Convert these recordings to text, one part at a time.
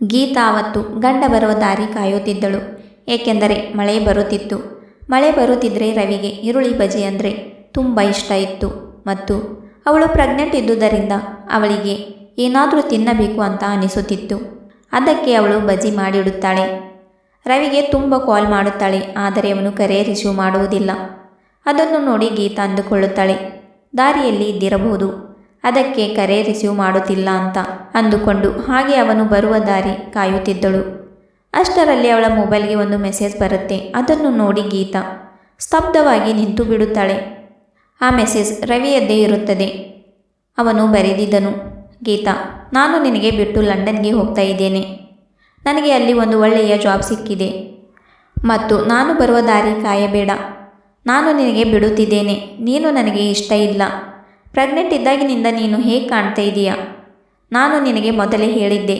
ಗೀತಾ ಅವತ್ತು ಗಂಡ ಬರುವ ದಾರಿ ಕಾಯುತ್ತಿದ್ದಳು. ಏಕೆಂದರೆ ಮಳೆ ಬರುತ್ತಿತ್ತು. ಮಳೆ ಬರುತ್ತಿದ್ದರೆ ರವಿಗೆ ಈರುಳ್ಳಿ ಬಜಿ ಅಂದರೆ ತುಂಬ ಇಷ್ಟ ಇತ್ತು. ಮತ್ತು ಅವಳು ಪ್ರೆಗ್ನೆಂಟ್ ಇದ್ದುದರಿಂದ ಅವಳಿಗೆ ಏನಾದರೂ ತಿನ್ನಬೇಕು ಅಂತ ಅನಿಸುತ್ತಿತ್ತು. ಅದಕ್ಕೆ ಅವಳು ಬಜಿ ಮಾಡಿಡುತ್ತಾಳೆ. ರವಿಗೆ ತುಂಬ ಕಾಲ್ ಮಾಡುತ್ತಾಳೆ, ಆದರೆ ಅವನು ಕರೆ ರಿಸೀವ್ ಮಾಡುವುದಿಲ್ಲ. ಅದನ್ನು ನೋಡಿ ಗೀತಾ ಅಂದುಕೊಳ್ಳುತ್ತಾಳೆ. ದಾರಿಯಲ್ಲಿ ಇದ್ದಿರಬಹುದು. ಅದಕ್ಕೆ ಕರೆ ರಿಸೀವ್ ಮಾಡುತ್ತಿಲ್ಲ ಅಂತ ಅಂದುಕೊಂಡು ಹಾಗೆ ಅವನು ಬರುವ ದಾರಿ ಕಾಯುತ್ತಿದ್ದಳು. ಅಷ್ಟರಲ್ಲಿ ಅವಳ ಮೊಬೈಲ್ಗೆ ಒಂದು ಮೆಸೇಜ್ ಬರುತ್ತೆ. ಅದನ್ನು ನೋಡಿ ಗೀತಾ ಸ್ತಬ್ಧವಾಗಿ ನಿಂತು ಬಿಡುತ್ತಾಳೆ. ಆ ಮೆಸೇಜ್ ರವಿಯದ್ದೇ ಇರುತ್ತದೆ. ಅವನು ಬರೆದಿದ್ದನು, ಗೀತಾ, ನಾನು ನಿನಗೆ ಬಿಟ್ಟು ಲಂಡನ್ಗೆ ಹೋಗ್ತಾ ಇದ್ದೇನೆ. ನನಗೆ ಅಲ್ಲಿ ಒಂದು ಒಳ್ಳೆಯ ಜಾಬ್ ಸಿಕ್ಕಿದೆ. ಮತ್ತು ನಾನು ಬರುವ ದಾರಿ ಕಾಯಬೇಡ. ನಾನು ನಿನಗೆ ಬಿಡುತ್ತಿದ್ದೇನೆ. ನೀನು ನನಗೆ ಇಷ್ಟ ಇಲ್ಲ. ಪ್ರೆಗ್ನೆಂಟ್ ಇದ್ದಾಗಿನಿಂದ ನೀನು ಹೇಗೆ ಕಾಣ್ತಾ ಇದೀಯಾ? ನಾನು ನಿನಗೆ ಮೊದಲೇ ಹೇಳಿದ್ದೆ,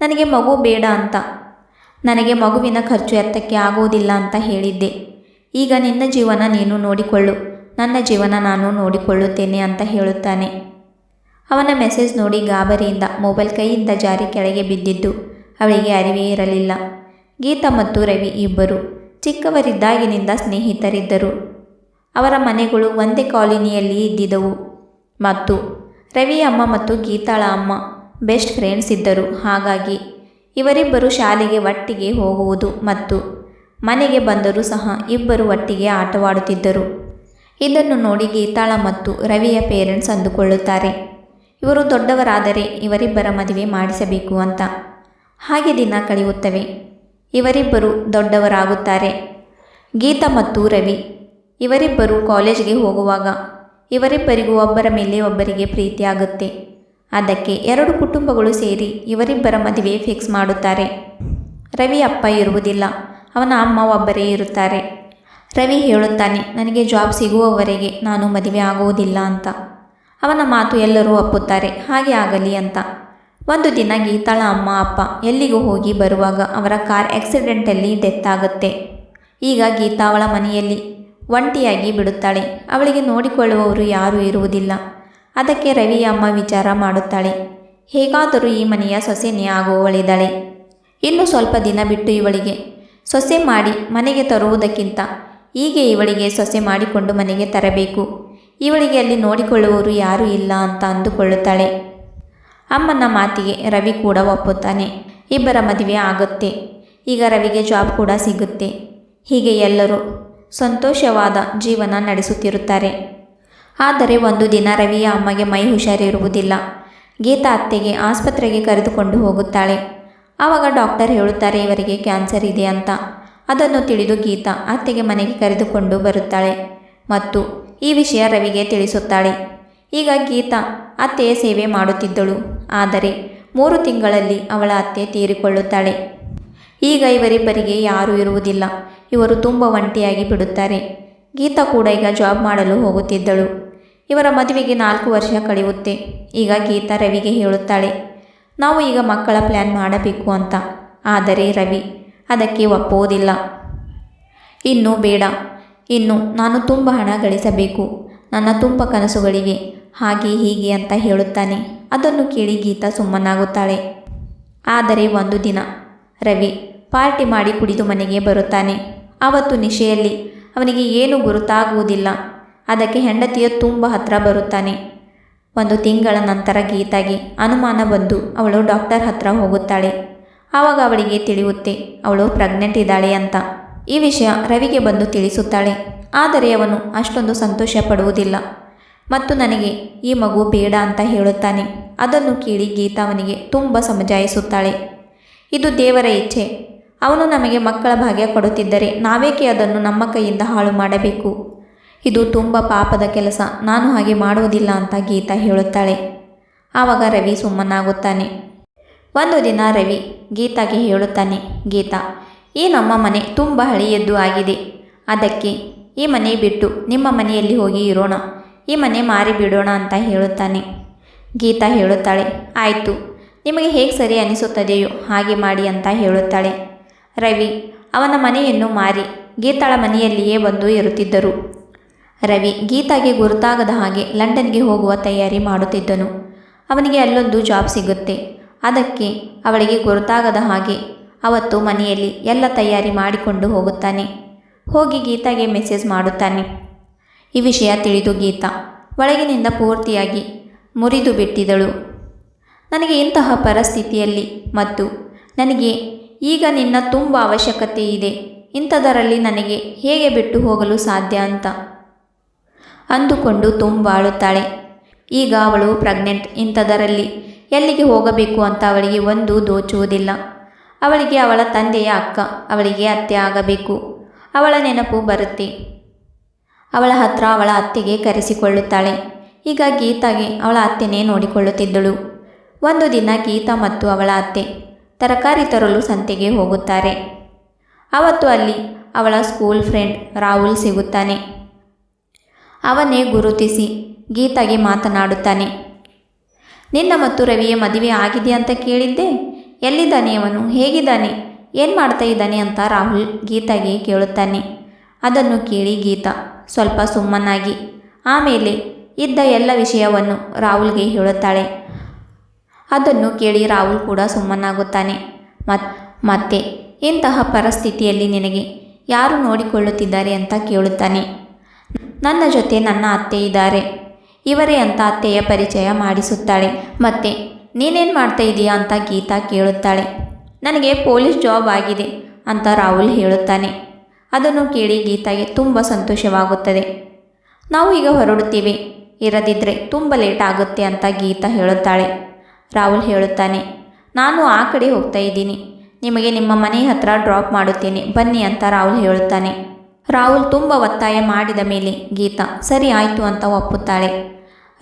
ನನಗೆ ಮಗು ಬೇಡ ಅಂತ. ನನಗೆ ಮಗುವಿನ ಖರ್ಚು ಎತ್ತಕ್ಕೆ ಆಗೋದಿಲ್ಲ ಅಂತ ಹೇಳಿದ್ದೆ. ಈಗ ನಿನ್ನ ಜೀವನ ನೀನು ನೋಡಿಕೊಳ್ಳು, ನನ್ನ ಜೀವನ ನಾನು ನೋಡಿಕೊಳ್ಳುತ್ತೇನೆ ಅಂತ ಹೇಳುತ್ತಾನೆ. ಅವನ ಮೆಸೇಜ್ ನೋಡಿ ಗಾಬರಿಯಿಂದ ಮೊಬೈಲ್ ಕೈಯಿಂದ ಜಾರಿ ಕೆಳಗೆ ಬಿದ್ದಿದ್ದು ಅವಳಿಗೆ ಅರಿವೇ ಇರಲಿಲ್ಲ. ಗೀತಾ ಮತ್ತು ರವಿ ಇಬ್ಬರು ಚಿಕ್ಕವರಿದ್ದಾಗಿನಿಂದ ಸ್ನೇಹಿತರಿದ್ದರು. ಅವರ ಮನೆಗಳು ಒಂದೇ ಕಾಲೋನಿಯಲ್ಲಿ ಇದ್ದಿದ್ದವು. ಮತ್ತು ರವಿ ಅಮ್ಮ ಮತ್ತು ಗೀತಾಳ ಅಮ್ಮ ಬೆಸ್ಟ್ ಫ್ರೆಂಡ್ಸ್ ಇದ್ದರು. ಹಾಗಾಗಿ ಇವರಿಬ್ಬರು ಶಾಲೆಗೆ ಒಟ್ಟಿಗೆ ಹೋಗುವುದು ಮತ್ತು ಮನೆಗೆ ಬಂದರೂ ಸಹ ಇಬ್ಬರು ಒಟ್ಟಿಗೆ ಆಟವಾಡುತ್ತಿದ್ದರು. ಇದನ್ನು ನೋಡಿ ಗೀತಾಳ ಮತ್ತು ರವಿಯ ಪೇರೆಂಟ್ಸ್ ಅಂದುಕೊಳ್ಳುತ್ತಾರೆ. ಇವರು ದೊಡ್ಡವರಾದರೆ ಇವರಿಬ್ಬರ ಮದುವೆ ಮಾಡಿಸಬೇಕು ಅಂತ. ಹಾಗೆ ದಿನ ಕಳೆಯುತ್ತವೆ. ಇವರಿಬ್ಬರು ದೊಡ್ಡವರಾಗುತ್ತಾರೆ. ಗೀತಾ ಮತ್ತು ರವಿ ಇವರಿಬ್ಬರು ಕಾಲೇಜ್ಗೆ ಹೋಗುವಾಗ ಇವರಿಬ್ಬರಿಗೂ ಒಬ್ಬರ ಮೇಲೆ ಒಬ್ಬರಿಗೆ ಪ್ರೀತಿಯಾಗುತ್ತೆ. ಅದಕ್ಕೆ ಎರಡು ಕುಟುಂಬಗಳು ಸೇರಿ ಇವರಿಬ್ಬರ ಮದುವೆ ಫಿಕ್ಸ್ ಮಾಡುತ್ತಾರೆ. ರವಿ ಅಪ್ಪ ಇರುವುದಿಲ್ಲ, ಅವನ ಅಮ್ಮ ಒಬ್ಬರೇ ಇರುತ್ತಾರೆ. ರವಿ ಹೇಳುತ್ತಾನೆ, ನನಗೆ ಜಾಬ್ ಸಿಗುವವರೆಗೆ ನಾನು ಮದುವೆ ಆಗುವುದಿಲ್ಲ ಅಂತ. ಅವನ ಮಾತು ಎಲ್ಲರೂ ಒಪ್ಪುತ್ತಾರೆ, ಹಾಗೆ ಆಗಲಿ ಅಂತ. ಒಂದು ದಿನ ಗೀತಾಳ ಅಮ್ಮ, ಅಪ್ಪ ಎಲ್ಲಿಗೂ ಹೋಗಿ ಬರುವಾಗ ಅವರ ಕಾರ್ ಆಕ್ಸಿಡೆಂಟಲ್ಲಿ ಡೆತ್ ಆಗುತ್ತೆ. ಈಗ ಗೀತಾವಳ ಮನೆಯಲ್ಲಿ ಒಂಟಿಯಾಗಿ ಬಿಡುತ್ತಾಳೆ. ಅವಳಿಗೆ ನೋಡಿಕೊಳ್ಳುವವರು ಯಾರೂ ಇರುವುದಿಲ್ಲ. ಅದಕ್ಕೆ ರವಿಯ ಅಮ್ಮ ವಿಚಾರ ಮಾಡುತ್ತಾಳೆ. ಹೇಗಾದರೂ ಈ ಮನೆಯ ಸೊಸೆನೇ ಆಗುವವಳಿದ್ದಾಳೆ. ಇನ್ನು ಸ್ವಲ್ಪ ದಿನ ಬಿಟ್ಟು ಇವಳಿಗೆ ಸೊಸೆ ಮಾಡಿ ಮನೆಗೆ ತರುವುದಕ್ಕಿಂತ ಹೀಗೆ ಇವಳಿಗೆ ಸೊಸೆ ಮಾಡಿಕೊಂಡು ಮನೆಗೆ ತರಬೇಕು. ಇವಳಿಗೆ ಅಲ್ಲಿ ನೋಡಿಕೊಳ್ಳುವವರು ಯಾರೂ ಇಲ್ಲ ಅಂತ ಅಂದುಕೊಳ್ಳುತ್ತಾಳೆ. ಅಮ್ಮನ ಮಾತಿಗೆ ರವಿ ಕೂಡ ಒಪ್ಪುತ್ತಾನೆ. ಇಬ್ಬರ ಮದುವೆ ಆಗುತ್ತೆ. ಈಗ ರವಿಗೆ ಜಾಬ್ ಕೂಡ ಸಿಗುತ್ತೆ. ಹೀಗೆ ಎಲ್ಲರೂ ಸಂತೋಷವಾದ ಜೀವನ ನಡೆಸುತ್ತಿರುತ್ತಾರೆ. ಆದರೆ ಒಂದು ದಿನ ರವಿಯ ಅಮ್ಮಗೆ ಮೈ ಹುಷಾರಿರುವುದಿಲ್ಲ. ಗೀತಾ ಅತ್ತೆಗೆ ಆಸ್ಪತ್ರೆಗೆ ಕರೆದುಕೊಂಡು ಹೋಗುತ್ತಾಳೆ. ಆವಾಗ ಡಾಕ್ಟರ್ ಹೇಳುತ್ತಾರೆ, ಇವರಿಗೆ ಕ್ಯಾನ್ಸರ್ ಇದೆ ಅಂತ. ಅದನ್ನು ತಿಳಿದು ಗೀತಾ ಅತ್ತೆಗೆ ಮನೆಗೆ ಕರೆದುಕೊಂಡು ಬರುತ್ತಾಳೆ ಮತ್ತು ಈ ವಿಷಯ ರವಿಗೆ ತಿಳಿಸುತ್ತಾಳೆ. ಈಗ ಗೀತಾ ಅತ್ತೆಯ ಸೇವೆ ಮಾಡುತ್ತಿದ್ದಳು. ಆದರೆ ಮೂರು ತಿಂಗಳಲ್ಲಿ ಅವಳ ಅತ್ತೆ ತೀರಿಕೊಳ್ಳುತ್ತಾಳೆ. ಈಗ ಇವರಿಬ್ಬರಿಗೆ ಯಾರೂ ಇರುವುದಿಲ್ಲ. ಇವರು ತುಂಬ ಒಂಟಿಯಾಗಿ ಬಿಡುತ್ತಾರೆ. ಗೀತಾ ಕೂಡ ಈಗ ಜಾಬ್ ಮಾಡಲು ಹೋಗುತ್ತಿದ್ದಳು. ಇವರ ಮದುವೆಗೆ ನಾಲ್ಕು ವರ್ಷ ಕಳೆಯುತ್ತೆ. ಈಗ ಗೀತಾ ರವಿಗೆ ಹೇಳುತ್ತಾಳೆ, ನಾವು ಈಗ ಮಕ್ಕಳ ಪ್ಲ್ಯಾನ್ ಮಾಡಬೇಕು ಅಂತ. ಆದರೆ ರವಿ, ಅದಕ್ಕೆ ಒಪ್ಪುವುದಿಲ್ಲ. ಇನ್ನು ಬೇಡ. ಇನ್ನು ನಾನು ತುಂಬ ಹಣ ಗಳಿಸಬೇಕು. ನನ್ನ ತುಂಬ ಕನಸುಗಳಿವೆ. ಹಾಗೆ ಹೀಗೆ ಅಂತ ಹೇಳುತ್ತಾನೆ. ಅದನ್ನು ಕೇಳಿ ಗೀತಾ ಸುಮ್ಮನಾಗುತ್ತಾಳೆ. ಆದರೆ ಒಂದು ದಿನ ರವಿ ಪಾರ್ಟಿ ಮಾಡಿ ಕುಡಿದು ಮನೆಗೆ ಬರುತ್ತಾನೆ. ಆವತ್ತು ನಿಶೆಯಲ್ಲಿ. ಅವನಿಗೆ ಏನು ಗುರುತಾಗುವುದಿಲ್ಲ. ಅದಕ್ಕೆ ಹೆಂಡತಿಯ ತುಂಬ ಹತ್ರ ಬರುತ್ತಾನೆ. ಒಂದು ತಿಂಗಳ ನಂತರ ಗೀತಾಗೆ ಅನುಮಾನ ಬಂದು ಅವಳು ಡಾಕ್ಟರ್ ಹತ್ರ ಹೋಗುತ್ತಾಳೆ. ಆವಾಗ ಅವಳಿಗೆ ತಿಳಿಯುತ್ತೆ, ಅವಳು ಪ್ರೆಗ್ನೆಂಟ್ ಇದ್ದಾಳೆ ಅಂತ. ಈ ವಿಷಯ ರವಿಗೆ ಬಂದು ತಿಳಿಸುತ್ತಾಳೆ. ಆದರೆ ಅವನು ಅಷ್ಟೊಂದು ಸಂತೋಷ ಪಡುವುದಿಲ್ಲ. ಮತ್ತು ನನಗೆ ಈ ಮಗು ಬೇಡ ಅಂತ ಹೇಳುತ್ತಾನೆ. ಅದನ್ನು ಕೇಳಿ ಗೀತಾ ಅವನಿಗೆ ತುಂಬ ಸಮಜಾಯಿಸುತ್ತಾಳೆ. ಇದು ದೇವರ ಇಚ್ಛೆ. ಅವನು ನಮಗೆ ಮಕ್ಕಳ ಭಾಗ್ಯ ಕೊಡುತ್ತಿದ್ದರೆ ನಾವೇಕೆ ಅದನ್ನು ನಮ್ಮ ಕೈಯಿಂದ ಹಾಳು ಮಾಡಬೇಕು? ಇದು ತುಂಬ ಪಾಪದ ಕೆಲಸ, ನಾನು ಹಾಗೆ ಮಾಡುವುದಿಲ್ಲ ಅಂತ ಗೀತಾ ಹೇಳುತ್ತಾಳೆ. ಆವಾಗ ರವಿ ಸುಮ್ಮನಾಗುತ್ತಾನೆ. ಒಂದು ದಿನ ರವಿ ಗೀತಾಗೆ ಹೇಳುತ್ತಾನೆ, ಗೀತಾ, ಈ ನಮ್ಮ ಮನೆ ತುಂಬ ಹಳೆಯದ್ದು ಆಗಿದೆ. ಅದಕ್ಕೆ, ಈ ಮನೆ ಬಿಟ್ಟು ನಿಮ್ಮ ಮನೆಯಲ್ಲಿ ಹೋಗಿ ಇರೋಣ, ಈ ಮನೆ ಮಾರಿ ಬಿಡೋಣ ಅಂತ ಹೇಳುತ್ತಾನೆ. ಗೀತಾ ಹೇಳುತ್ತಾಳೆ, ಆಯಿತು ನಿಮಗೆ ಹೇಗೆ ಸರಿ ಅನಿಸುತ್ತದೆಯೋ ಹಾಗೆ ಮಾಡಿ ಅಂತ ಹೇಳುತ್ತಾಳೆ. ರವಿ, ಅವನ ಮನೆಯನ್ನು ಮಾರಿ, ಗೀತಾಳ ಮನೆಯಲ್ಲಿಯೇ ಬಂದು ಇರುತ್ತಿದ್ದರು. ರವಿ ಗೀತಾಗೆ ಗುರುತಾಗದ ಹಾಗೆ ಲಂಡನ್ಗೆ ಹೋಗುವ ತಯಾರಿ ಮಾಡುತ್ತಿದ್ದನು. ಅವನಿಗೆ ಅಲ್ಲೊಂದು ಜಾಬ್ ಸಿಗುತ್ತೆ. ಅದಕ್ಕೆ ಅವಳಿಗೆ ಗುರುತಾಗದ ಹಾಗೆ ಅವತ್ತು ಮನೆಯಲ್ಲಿ ಎಲ್ಲ ತಯಾರಿ ಮಾಡಿಕೊಂಡು ಹೋಗುತ್ತಾನೆ. ಹೋಗಿ ಗೀತಾಗೆ ಮೆಸೇಜ್ ಮಾಡುತ್ತಾನೆ. ಈ ವಿಷಯ ತಿಳಿದು ಗೀತಾ ಒಳಗಿನಿಂದ ಪೂರ್ತಿಯಾಗಿ ಮುರಿದು ಬಿಟ್ಟಿದಳು. ನನಗೆ ಇಂತಹ ಪರಿಸ್ಥಿತಿಯಲ್ಲಿ ಮತ್ತು ನನಗೆ ಈಗ ನಿನ್ನ ತುಂಬ ಅವಶ್ಯಕತೆ ಇದೆ. ಇಂಥದರಲ್ಲಿ ನನಗೆ ಹೇಗೆ ಬಿಟ್ಟು ಹೋಗಲು ಸಾಧ್ಯ ಅಂತ? ಅಂದುಕೊಂಡು ತುಂಬ ಅಳುತ್ತಾಳೆ ಈಗ ಅವಳು ಪ್ರೆಗ್ನೆಂಟ್. ಇಂಥದರಲ್ಲಿ ಎಲ್ಲಿಗೆ ಹೋಗಬೇಕು ಅಂತ ಅವಳಿಗೆ ಒಂದು ದೋಚುವುದಿಲ್ಲ. ಅವಳಿಗೆ ಅವಳ ತಂದೆಯ ಅಕ್ಕ, ಅವಳಿಗೆ ಅತ್ತೆ ಆಗಬೇಕು. ಅವಳ ನೆನಪು ಬರುತ್ತೆ. ಅವಳ ಹತ್ರ ಅವಳ ಅತ್ತೆಗೆ ಕರೆಸಿಕೊಳ್ಳುತ್ತಾಳೆ. ಈಗ ಗೀತಾಗೆ ಅವಳ ಅತ್ತೆನೇ ನೋಡಿಕೊಳ್ಳುತ್ತಿದ್ದಳು. ಒಂದು ದಿನ ಗೀತಾ ಮತ್ತು ಅವಳ ಅತ್ತೆ ತರಕಾರಿ ತರಲು ಸಂತೆಗೆ ಹೋಗುತ್ತಾರೆ. ಅವತ್ತು ಅಲ್ಲಿ ಅವಳ ಸ್ಕೂಲ್ ಫ್ರೆಂಡ್ ರಾಹುಲ್ ಸಿಗುತ್ತಾನೆ. ಅವನೇ ಗುರುತಿಸಿ ಗೀತಾಗೆ ಮಾತನಾಡುತ್ತಾನೆ. ನಿನ್ನ ಮತ್ತು ರವಿಯ ಮದುವೆ ಆಗಿದೆ ಅಂತ ಕೇಳಿದ್ದೆ. ಎಲ್ಲಿದ್ದಾನೆ ಅವನು? ಹೇಗಿದ್ದಾನೆ? ಏನು ಮಾಡ್ತಾ ಇದ್ದಾನೆ ಅಂತ ರಾಹುಲ್ ಗೀತಾಗೆ ಕೇಳುತ್ತಾನೆ. ಅದನ್ನು ಕೇಳಿ ಗೀತಾ ಸ್ವಲ್ಪ ಸುಮ್ಮನಾಗಿ, ಆಮೇಲೆ ಇದ್ದ ಎಲ್ಲ ವಿಷಯವನ್ನು ರಾಹುಲ್ಗೆ ಹೇಳುತ್ತಾಳೆ. ಅದನ್ನು ಕೇಳಿ ರಾಹುಲ್ ಕೂಡ ಸುಮ್ಮನಾಗುತ್ತಾನೆ. ಮತ್, ಮತ್ತೆ, ಇಂತಹ ಪರಿಸ್ಥಿತಿಯಲ್ಲಿ ನಿನಗೆ ಯಾರು ನೋಡಿಕೊಳ್ಳುತ್ತಿದ್ದಾರೆ ಅಂತ ಕೇಳುತ್ತಾನೆ. ನನ್ನ ಜೊತೆ ನನ್ನ ಅತ್ತೆ ಇದ್ದಾರೆ. ಇವರೇ ಅಂತ ಅತ್ತೆಯ ಪರಿಚಯ ಮಾಡಿಸುತ್ತಾಳೆ. ಮತ್ತೆ, ನೀನೇನು ಮಾಡ್ತಾ ಇದೀಯಾ ಅಂತ ಗೀತಾ ಕೇಳುತ್ತಾಳೆ. ನನಗೆ ಪೊಲೀಸ್ ಜಾಬ್ ಆಗಿದೆ ಅಂತ ರಾಹುಲ್ ಹೇಳುತ್ತಾನೆ. ಅದನ್ನು ಕೇಳಿ ಗೀತಾಗೆ ತುಂಬ ಸಂತೋಷವಾಗುತ್ತದೆ. ನಾವು ಈಗ ಹೊರಡುತ್ತೀವಿ. ಇರದಿದ್ದರೆ ತುಂಬ ಲೇಟ್ ಆಗುತ್ತೆ ಅಂತ ಗೀತಾ ಹೇಳುತ್ತಾಳೆ. ರಾಹುಲ್ ಹೇಳುತ್ತಾನೆ. ನಾನು ಆ ಕಡೆ ಹೋಗ್ತಾ ಇದ್ದೀನಿ. ನಿಮಗೆ ನಿಮ್ಮ ಮನೆ ಹತ್ರ ಡ್ರಾಪ್ ಮಾಡುತ್ತೇನೆ. ಬನ್ನಿ ಅಂತ ರಾಹುಲ್ ಹೇಳುತ್ತಾನೆ. ರಾಹುಲ್ ತುಂಬ ಒತ್ತಾಯ ಮಾಡಿದ ಮೇಲೆ ಗೀತಾ, ಸರಿ ಆಯಿತು ಅಂತ ಒಪ್ಪುತ್ತಾಳೆ.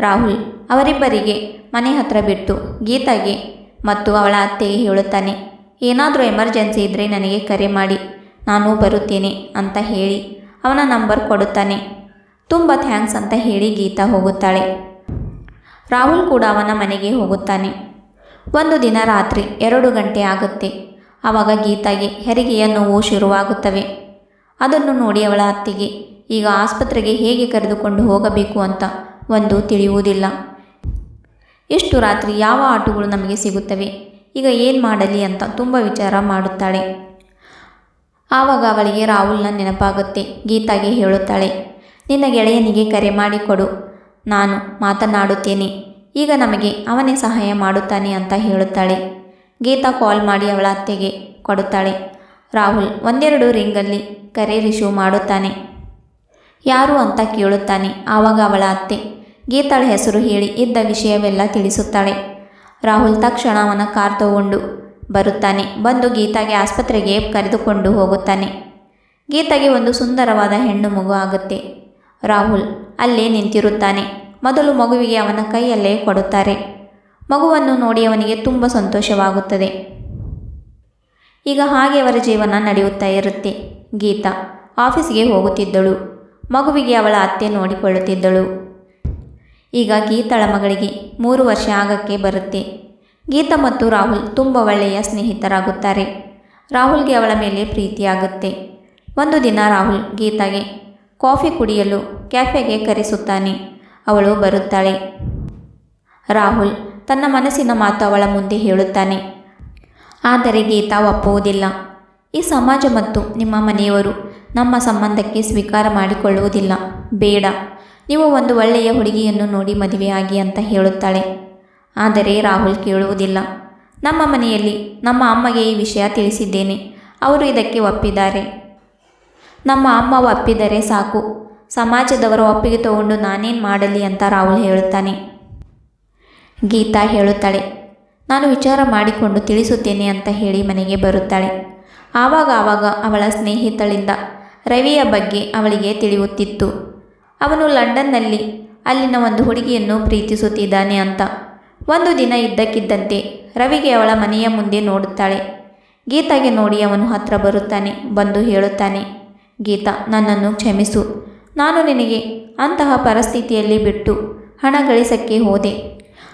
ರಾಹುಲ್, ಅವರಿಬ್ಬರಿಗೆ ಮನೆ ಹತ್ರ ಬಿಟ್ಟು ಗೀತಾಗೆ ಮತ್ತು ಅವಳ ಅತ್ತೆಗೆ ಹೇಳುತ್ತಾನೆ. ಏನಾದರೂ ಎಮರ್ಜೆನ್ಸಿ ಇದ್ದರೆ ನನಗೆ ಕರೆ ಮಾಡಿ. ನಾನು ಬರುತ್ತೇನೆ ಅಂತ ಹೇಳಿ ಅವನ ನಂಬರ್ ಕೊಡುತ್ತಾನೆ. ತುಂಬ ಥ್ಯಾಂಕ್ಸ್ ಅಂತ ಹೇಳಿ ಗೀತಾ ಹೋಗುತ್ತಾಳೆ. ರಾಹುಲ್ ಕೂಡ ಅವನ ಮನೆಗೆ ಹೋಗುತ್ತಾನೆ. ಒಂದು ದಿನ ರಾತ್ರಿ ಎರಡು ಗಂಟೆ ಆಗುತ್ತೆ. ಆವಾಗ ಗೀತಾಗೆ ಹೆರಿಗೆಯ ನೋವು ಶುರುವಾಗುತ್ತವೆ. ಅದನ್ನು ನೋಡಿ ಅವಳ ಅತ್ತಿಗೆ, ಈಗ ಆಸ್ಪತ್ರೆಗೆ ಹೇಗೆ ಕರೆದುಕೊಂಡು ಹೋಗಬೇಕು ಅಂತ ಒಂದು ತಿಳಿಯುವುದಿಲ್ಲ. ಎಷ್ಟು ರಾತ್ರಿ ಯಾವ ಆಟೋಗಳು ನಮಗೆ ಸಿಗುತ್ತವೆ? ಈಗ ಏನು ಮಾಡಲಿ ಅಂತ ತುಂಬ ವಿಚಾರ ಮಾಡುತ್ತಾಳೆ. ಆವಾಗ ಅವಳಿಗೆ ರಾಹುಲ್ನ ನೆನಪಾಗುತ್ತೆ. ಗೀತಾಗೆ ಹೇಳುತ್ತಾಳೆ, ನಿನ್ನ ಗೆಳೆಯನಿಗೆ ಕರೆ ಮಾಡಿಕೊಡು ನಾನು ಮಾತನಾಡುತ್ತೇನೆ. ಈಗ ನಮಗೆ ಅವನೇ ಸಹಾಯ ಮಾಡುತ್ತಾನೆ ಅಂತ ಹೇಳುತ್ತಾಳೆ. ಗೀತಾ ಕಾಲ್ ಮಾಡಿ ಅವಳ ಅತ್ತೆಗೆ ಕೊಡುತ್ತಾಳೆ. ರಾಹುಲ್ ಒಂದೆರಡು ರಿಂಗಲ್ಲಿ ಕರೆ ರಿಶೂ ಮಾಡುತ್ತಾನೆ. ಯಾರು ಅಂತ ಕೇಳುತ್ತಾನೆ. ಆವಾಗ ಅವಳ ಅತ್ತೆ ಗೀತಾಳ ಹೆಸರು ಹೇಳಿ ಇದ್ದ ವಿಷಯವೆಲ್ಲ ತಿಳಿಸುತ್ತಾಳೆ. ರಾಹುಲ್ ತಕ್ಷಣ ಅವನ ಕಾರ್ ತಗೊಂಡು ಬರುತ್ತಾನೆ. ಬಂದು ಗೀತಾಗೆ ಆಸ್ಪತ್ರೆಗೆ ಕರೆದುಕೊಂಡು ಹೋಗುತ್ತಾನೆ. ಗೀತಾಗೆ ಒಂದು ಸುಂದರವಾದ ಹೆಣ್ಣು ಮಗು ಆಗುತ್ತೆ. ರಾಹುಲ್ ಅಲ್ಲೇ ನಿಂತಿರುತ್ತಾನೆ. ಮೊದಲು ಮಗುವಿಗೆ ಅವನ ಕೈಯಲ್ಲೇ ಕೊಡುತ್ತಾರೆ. ಮಗುವನ್ನು ನೋಡಿ ಅವನಿಗೆ ತುಂಬ ಸಂತೋಷವಾಗುತ್ತದೆ. ಈಗ ಹಾಗೆ ಅವರ ಜೀವನ ನಡೆಯುತ್ತಾ ಇರುತ್ತೆ. ಗೀತಾ ಆಫೀಸ್ಗೆ ಹೋಗುತ್ತಿದ್ದಳು. ಮಗುವಿಗೆ ಅವಳ ಅತ್ತೆ ನೋಡಿಕೊಳ್ಳುತ್ತಿದ್ದಳು. ಈಗ ಗೀತಾಳ ಮಗಳಿಗೆ ಮೂರು ವರ್ಷ ಆಗಕ್ಕೆ ಬರುತ್ತೆ. ಗೀತಾ ಮತ್ತು ರಾಹುಲ್ ತುಂಬ ಒಳ್ಳೆಯ ಸ್ನೇಹಿತರಾಗುತ್ತಾರೆ. ರಾಹುಲ್ಗೆ ಅವಳ ಮೇಲೆ ಪ್ರೀತಿಯಾಗುತ್ತೆ. ಒಂದು ದಿನ ರಾಹುಲ್ ಗೀತಾಗೆ ಕಾಫಿ ಕುಡಿಯಲು ಕ್ಯಾಫೆಗೆ ಕರೆಸುತ್ತಾನೆ. ಅವಳು ಬರುತ್ತಾಳೆ. ರಾಹುಲ್ ತನ್ನ ಮನಸ್ಸಿನ ಮಾತು ಅವಳ ಮುಂದೆ ಹೇಳುತ್ತಾನೆ. ಆದರೆ ಗೀತಾ ಒಪ್ಪುವುದಿಲ್ಲ. ಈ ಸಮಾಜ ಮತ್ತು ನಿಮ್ಮ ಮನೆಯವರು ನಮ್ಮ ಸಂಬಂಧಕ್ಕೆ ಸ್ವೀಕಾರ ಮಾಡಿಕೊಳ್ಳುವುದಿಲ್ಲ. ಬೇಡ. ನೀವು ಒಂದು ಒಳ್ಳೆಯ ಹುಡುಗಿಯನ್ನು ನೋಡಿ ಮದುವೆಯಾಗಿ ಅಂತ ಹೇಳುತ್ತಾಳೆ. ಆದರೆ ರಾಹುಲ್ ಕೇಳುವುದಿಲ್ಲ. ನಮ್ಮ ಮನೆಯಲ್ಲಿ ನಮ್ಮ ಅಮ್ಮಗೆ ಈ ವಿಷಯ ತಿಳಿಸಿದ್ದೇನೆ. ಅವರು ಇದಕ್ಕೆ ಒಪ್ಪಿದ್ದಾರೆ. ನಮ್ಮ ಅಮ್ಮ ಒಪ್ಪಿದರೆ ಸಾಕು. ಸಮಾಜದವರ ಒಪ್ಪಿಗೆ ತಗೊಂಡು ನಾನೇನು ಮಾಡಲಿ ಅಂತ ರಾಹುಲ್ ಹೇಳುತ್ತಾನೆ. ಗೀತಾ ಹೇಳುತ್ತಾಳೆ, ನಾನು ವಿಚಾರ ಮಾಡಿಕೊಂಡು ತಿಳಿಸುತ್ತೇನೆ ಅಂತ ಹೇಳಿ ಮನೆಗೆ ಬರುತ್ತಾಳೆ. ಆವಾಗ ಆವಾಗ ಅವಳ ಸ್ನೇಹಿತಳಿಂದ ರವಿಯ ಬಗ್ಗೆ ಅವಳಿಗೆ ತಿಳಿಯುತ್ತಿತ್ತು. ಅವನು ಲಂಡನ್ನಲ್ಲಿ ಅಲ್ಲಿನ ಒಂದು ಹುಡುಗಿಯನ್ನು ಪ್ರೀತಿಸುತ್ತಿದ್ದಾನೆ ಅಂತ. ಒಂದು ದಿನ ಇದ್ದಕ್ಕಿದ್ದಂತೆ ರವಿಗೆ ಅವಳ ಮನೆಯ ಮುಂದೆ ನೋಡುತ್ತಾಳೆ. ಗೀತಾಗೆ ನೋಡಿ ಅವನು ಹತ್ರ ಬರುತ್ತಾನೆ, ಬಂದು ಹೇಳುತ್ತಾನೆ. ಗೀತಾ, ನನ್ನನ್ನು ಕ್ಷಮಿಸು. ನಾನು ನಿನಗೆ ಅಂತಹ ಪರಿಸ್ಥಿತಿಯಲ್ಲಿ ಬಿಟ್ಟು ಹಣ ಗಳಿಸಕ್ಕೆ ಹೋದೆ.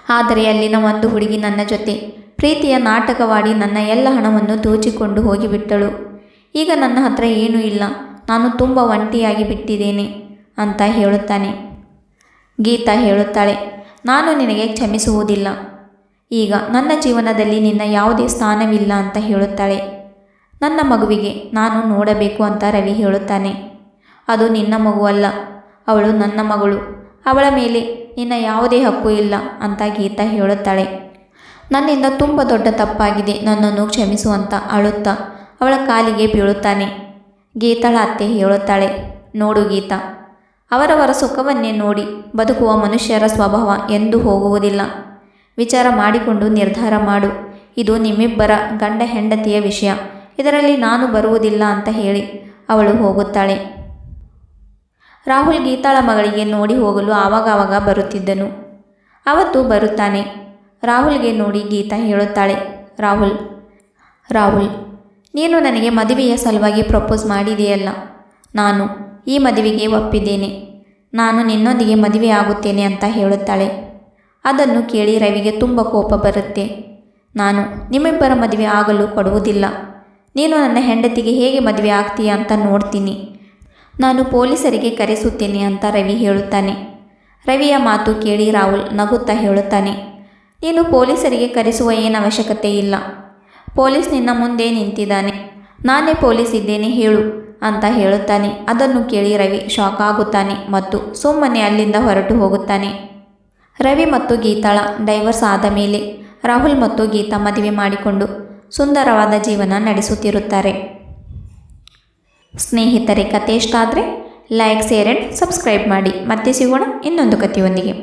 ಆದರೆ ಅಲ್ಲಿನ ಒಂದು ಹುಡುಗಿ ನನ್ನ ಜೊತೆ ಪ್ರೀತಿಯ ನಾಟಕವಾಡಿ ನನ್ನ ಎಲ್ಲ ಹಣವನ್ನು ದೋಚಿಕೊಂಡು ಹೋಗಿಬಿಟ್ಟಳು. ಈಗ ನನ್ನ ಹತ್ರ ಏನೂ ಇಲ್ಲ. ನಾನು ತುಂಬ ಒಂಟಿಯಾಗಿ ಬಿಟ್ಟಿದ್ದೇನೆ ಅಂತ ಹೇಳುತ್ತಾನೆ. ಗೀತಾ ಹೇಳುತ್ತಾಳೆ, ನಾನು ನಿನಗೆ ಕ್ಷಮಿಸುವುದಿಲ್ಲ. ಈಗ ನನ್ನ ಜೀವನದಲ್ಲಿ ನಿನ್ನ ಯಾವುದೇ ಸ್ಥಾನವಿಲ್ಲ ಅಂತ ಹೇಳುತ್ತಾಳೆ. ನನ್ನ ಮಗುವಿಗೆ ನಾನು ನೋಡಬೇಕು ಅಂತ ರವಿ ಹೇಳುತ್ತಾನೆ. ಅದು ನಿನ್ನ ಮಗುವಲ್ಲ ಅವಳು ನನ್ನ ಮಗಳು. ಅವಳ ಮೇಲೆ ನಿನ್ನ ಯಾವುದೇ ಹಕ್ಕು ಇಲ್ಲ ಅಂತ ಗೀತಾ ಹೇಳುತ್ತಾಳೆ. ನನ್ನಿಂದ ತುಂಬ ದೊಡ್ಡ ತಪ್ಪಾಗಿದೆ, ನನ್ನನ್ನು ಕ್ಷಮಿಸುವಂತ ಅಳುತ್ತಾ ಅವಳ ಕಾಲಿಗೆ ಬೀಳುತ್ತಾನೆ. ಗೀತಾಳ ಅತ್ತೆ ಹೇಳುತ್ತಾಳೆ, ನೋಡು ಗೀತಾ, ಅವರವರ ಸುಖವನ್ನೇ ನೋಡಿ ಬದುಕುವ ಮನುಷ್ಯರ ಸ್ವಭಾವ ಎಂದೂ ಹೋಗುವುದಿಲ್ಲ. ವಿಚಾರ ಮಾಡಿಕೊಂಡು ನಿರ್ಧಾರ ಮಾಡು, ಇದು ನಿಮ್ಮಿಬ್ಬರ ಗಂಡ ಹೆಂಡತಿಯ ವಿಷಯ. ಇದರಲ್ಲಿ ನಾನು ಬರುವುದಿಲ್ಲ ಅಂತ ಹೇಳಿ ಅವಳು ಹೋಗುತ್ತಾಳೆ. ರಾಹುಲ್ ಗೀತಾಳ ಮಗಳಿಗೆ ನೋಡಿ ಹೋಗಲು ಆವಾಗವಾಗ ಬರುತ್ತಿದ್ದನು. ಅವತ್ತು ಬರುತ್ತಾನೆ. ರಾಹುಲ್ಗೆ ನೋಡಿ ಗೀತಾ ಹೇಳುತ್ತಾಳೆ, ರಾಹುಲ್ ರಾಹುಲ್, ನೀನು ನನಗೆ ಮದುವೆಯ ಸಲುವಾಗಿ ಪ್ರಪೋಸ್ ಮಾಡಿದೆಯಲ್ಲ? ನಾನು ಈ ಮದುವೆಗೆ ಒಪ್ಪಿದ್ದೇನೆ. ನಾನು ನಿನ್ನೊಂದಿಗೆ ಮದುವೆ ಆಗುತ್ತೇನೆ ಅಂತ ಹೇಳುತ್ತಾಳೆ. ಅದನ್ನು ಕೇಳಿ ರವಿಗೆ ತುಂಬ ಕೋಪ ಬರುತ್ತೆ. ನಾನು ನಿಮ್ಮಿಬ್ಬರ ಮದುವೆ ಆಗಲು ಕೊಡುವುದಿಲ್ಲ. ನೀನು ನನ್ನ ಹೆಂಡತಿಗೆ ಹೇಗೆ ಮದುವೆ ಆಗ್ತೀಯ ಅಂತ ನೋಡ್ತೀನಿ. ನಾನು ಪೊಲೀಸರಿಗೆ ಕರೆಸುತ್ತೇನೆ ಅಂತ ರವಿ ಹೇಳುತ್ತಾನೆ. ರವಿಯ ಮಾತು ಕೇಳಿ ರಾಹುಲ್ ನಗುತ್ತಾ ಹೇಳುತ್ತಾನೆ. ನೀನು ಪೊಲೀಸರಿಗೆ ಕರೆಸುವ ಏನು ಅವಶ್ಯಕತೆ ಇಲ್ಲ. ಪೊಲೀಸ್ ನಿನ್ನ ಮುಂದೆ ನಿಂತಿದ್ದಾನೆ. ನಾನೇ ಪೊಲೀಸ್ ಇದ್ದೇನೆ ಹೇಳು ಅಂತ ಹೇಳುತ್ತಾನೆ. ಅದನ್ನು ಕೇಳಿ ರವಿ ಶಾಕ್ ಆಗುತ್ತಾನೆ ಮತ್ತು ಸುಮ್ಮನೆ ಅಲ್ಲಿಂದ ಹೊರಟು ಹೋಗುತ್ತಾನೆ. ರವಿ ಮತ್ತು ಗೀತಾಳ ಡೈವರ್ಸ್ ಆದ ಮೇಲೆ ರಾಹುಲ್ ಮತ್ತು ಗೀತಾ ಮದುವೆ ಮಾಡಿಕೊಂಡು ಸುಂದರವಾದ ಜೀವನ ನಡೆಸುತ್ತಿರುತ್ತಾರೆ. ಸ್ನೇಹಿತರೆ ಕತೆ ಇಷ್ಟ ಆದರೆ ಲೈಕ್ ಶೇರ್ ಆ್ಯಂಡ್ ಸಬ್ಸ್ಕ್ರೈಬ್ ಮಾಡಿ. ಮತ್ತೆ ಸಿಗೋಣ ಇನ್ನೊಂದು ಕಥೆಯೊಂದಿಗೆ.